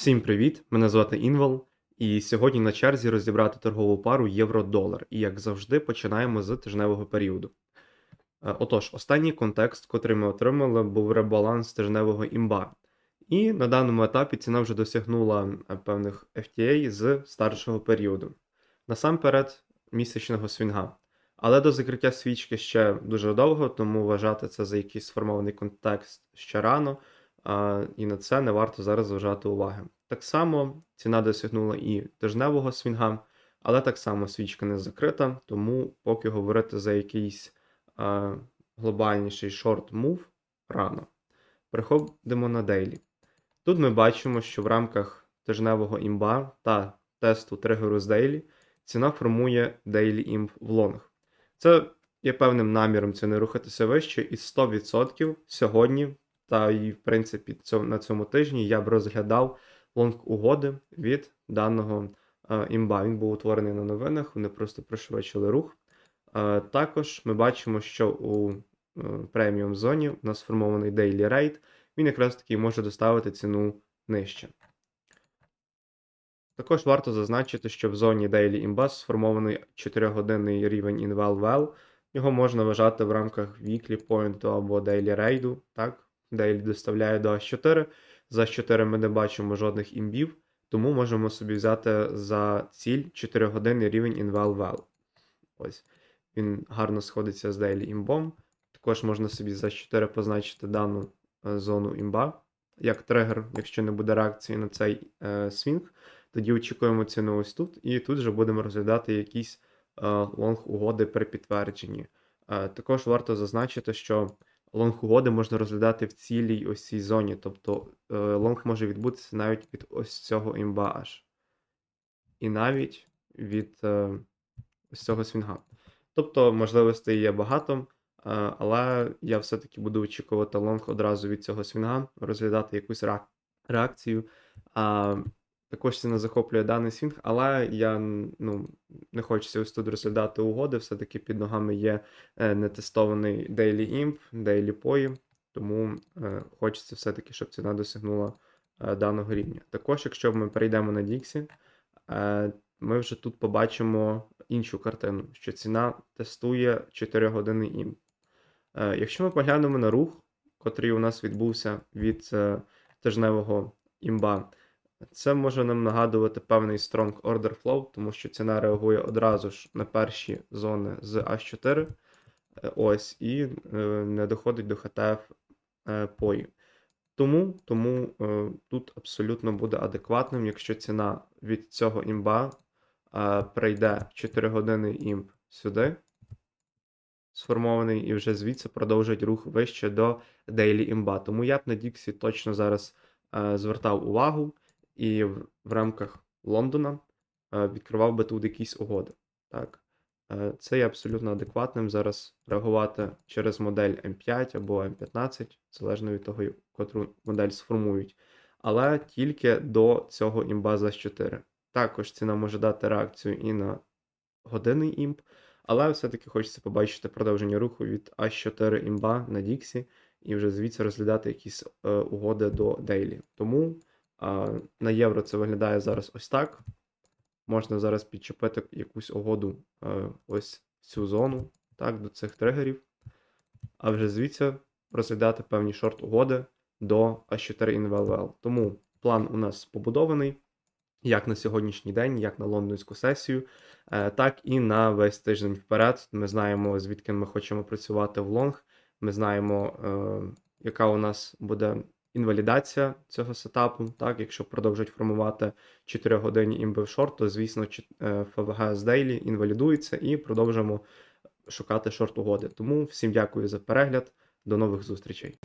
Всім привіт! Мене звати Інвал, і сьогодні на черзі розібрати торгову пару євро-долар. І як завжди, починаємо з тижневого періоду. Е, Отож, останній контекст, котрий ми отримали, був ребаланс тижневого імба. І на даному етапі ціна вже досягнула е, певних FTA з старшого періоду. Насамперед, місячного свінга. Але до закриття свічки ще дуже довго, тому вважати це за якийсь сформований контекст ще рано. І на це не варто зараз зважати уваги. Так само ціна досягнула і тижневого свінга, але так само свічка не закрита, тому поки говорити за якийсь глобальніший шорт-мув рано. Переходимо на дейлі. Тут ми бачимо, що в рамках тижневого імба та тесту тригеру з дейлі ціна формує дейлі імб в лонг. Це є певним наміром це не рухатися вище, і 100% сьогодні та і, в принципі, на цьому тижні я б розглядав лонг угоди від даного е, імба. Він був утворений на новинах, вони просто пришвидшили рух. Е, також ми бачимо, що у е, преміум зоні у нас сформований daily rate, він якраз таки може доставити ціну нижче. Також варто зазначити, що в зоні Daily Imbus сформований 4-годинний рівень Inval Його можна вважати в рамках Weekly Point або Daily Raid. Так? Daily доставляє до H4. За H4 ми не бачимо жодних імбів, тому можемо собі взяти за ціль 4-годинний рівень Inval. Ось. Він гарно сходиться з Daily імбом. Також можна собі за 4 позначити дану е, зону імба як тригер, якщо не буде реакції на цей е, свінг. Тоді очікуємо ціну ось тут, і тут вже будемо розглядати якісь е, лонг-угоди при підтвердженні. Е, також варто зазначити, що лонг-угоди можна розглядати в цілій ось цій зоні, тобто е, лонг може відбутися навіть від ось цього імба аж. І навіть від е, ось цього свінга. Тобто можливостей є багато, е, але я все-таки буду очікувати лонг одразу від цього свінга, розглядати якусь реакцію. Також ціна захоплює даний свінг, але я ну, не хочеться ось тут розглядати угоди. Все-таки під ногами є е, нетестований Daily Imp, Daily POI, тому е, хочеться все-таки, щоб ціна досягнула е, даного рівня. Також, якщо ми перейдемо на Dixie, ми вже тут побачимо іншу картину, що ціна тестує 4 години. Е, Якщо ми поглянемо на рух, котрий у нас відбувся від тижневого імба, це може нам нагадувати певний strong order flow, тому що ціна реагує одразу ж на перші зони з H4, е, ось, і е, не доходить до HTF е, пої. Тому, тому тут абсолютно буде адекватним, якщо ціна від цього імба прийде 4 години імп сюди, сформований, і вже звідси продовжить рух вище до Daily імба. Тому я б на Діксі точно зараз звертав увагу і в, рамках Лондона е, відкривав би тут якісь угоди. Так. Е, Це є абсолютно адекватним зараз реагувати через модель М5 або М15, залежно від того, котру модель сформують. Але тільки до цього імба за 4. Також ціна може дати реакцію і на годинний імп, але все-таки хочеться побачити продовження руху від А4 імба на Діксі і вже звідси розглядати якісь е, угоди до Дейлі. Тому на євро це виглядає зараз ось так. Можна зараз підчепити якусь угоду е, ось цю зону, так, до цих тригерів. А вже звідси розглядати певні шорт-угоди до А4 InValVL. Тому план у нас побудований як на сьогоднішній день, як на лондонську сесію, е, так і на весь тиждень вперед. Ми знаємо, звідки ми хочемо працювати в лонг. Ми знаємо, е, яка у нас буде інвалідація цього сетапу. Так, якщо продовжують формувати 4 години імби в шорт, то звісно е, ФВГ з Daily інвалідується і продовжимо шукати шорт угоди. Тому всім дякую за перегляд. До нових зустрічей.